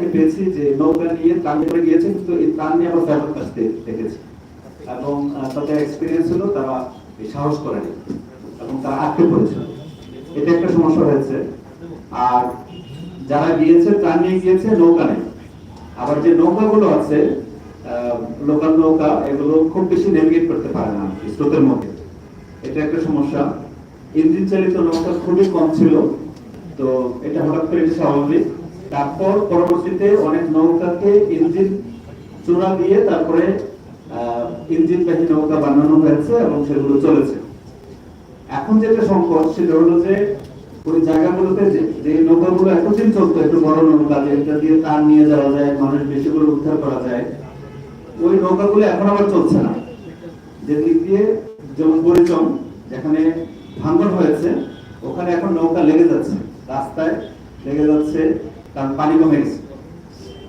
অনেকে পেয়েছি যে নৌকা নিয়ে ত্রাণ করে গিয়েছে কিন্তু এই ত্রাণ নিয়ে আবার ফেরত আসতে দেখেছি। এবং তাদের এক্সপিরিয়েন্স হলো তারা সাহস করেনি এবং তারা আটকে পড়েছিল। এটা একটা সমস্যা হয়েছে। আর যারা গিয়েছে, ত্রাণ নিয়ে গিয়েছে, নৌকা নেই। আবার যে নৌকাগুলো আছে লোকাল নৌকা, এগুলো খুব বেশি নেভিগেট করতে পারে না স্রোতের মধ্যে। এটা একটা সমস্যা। ইঞ্জিন চালিত নৌকা খুবই কম ছিল, তো এটা হঠাৎ করে স্বাভাবিক। তারপর পরবর্তীতে অনেক নৌকাকে ইঞ্জিন চূড়া দিয়ে তারপরে ইঞ্জিন বাহী নৌকা বানানো হয়েছে এবং সেগুলো চলেছে। এখন যেটা সংকট, সেটা হলো যে ওই জায়গাগুলোতে যে নৌকাগুলো এতদিন চলতো, একটু বড় নৌকা যেটা দিয়ে তার নিয়ে যাওয়া যায়, মানুষ বেশি করে উদ্ধার করা যায়, ওই নৌকাগুলো এখন আবার চলছে না। যে দিক দিয়ে যেমন পরিচম যেখানে ভাঙন হয়েছে, ওখানে এখন নৌকা লেগে যাচ্ছে, রাস্তায় লেগে যাচ্ছে পানি কমে গেছে।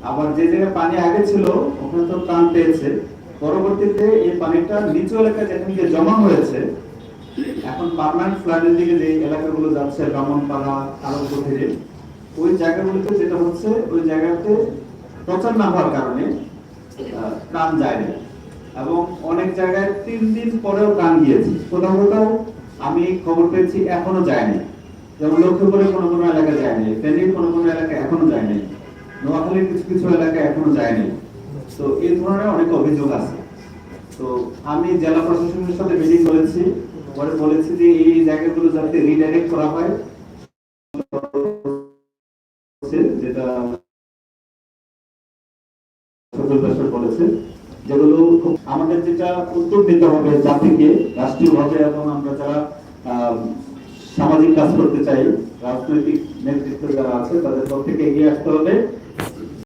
আবার যে জায়গায় পানি আগে ছিল, ওখানে তো টান পেয়েছে। পরবর্তীতে এই পানিটা নিচু এলাকায় যেখানে জমা হয়েছে, এখন ফ্লাডের দিকে যে এলাকাগুলো যাচ্ছে, ব্রাহ্মণপাড়া ওই জায়গাগুলোতে যেটা হচ্ছে, ওই জায়গাতে প্রচার না হওয়ার কারণে প্রাণ যায় না এবং অনেক জায়গায় তিন দিন পরেও প্রাণ গিয়েছে। কোথাও কোথাও আমি খবর পেয়েছি, এখনও যায়নি। যেমন লক্ষ্মীপুরে কোনো কোনো এলাকা যায়নি ফেনীর কোনো কোনো এলাকা এখনও যায়নি নোয়াখালীর কিছু কিছু এলাকা এখনও যায়নি। তো এই ধরনের অনেক অভিযোগ আছে। তো আমি জেলা প্রশাসনের সাথে মিটিং করেছি। পরে বলেছি যে এই জায়গাগুলো যাতে রিডাইরেক্ট করা হয়। যেগুলো আমাদের যেটা উদ্যোগ নিতে হবে জাতিকে, রাষ্ট্রীয়ভাবে এবং আমরা যারা সামাজিক কাজ করতে চাই, রাজনৈতিক নেতৃত্ব যারা আছে, তাদের পক্ষ থেকে এগিয়ে আসতে হবে।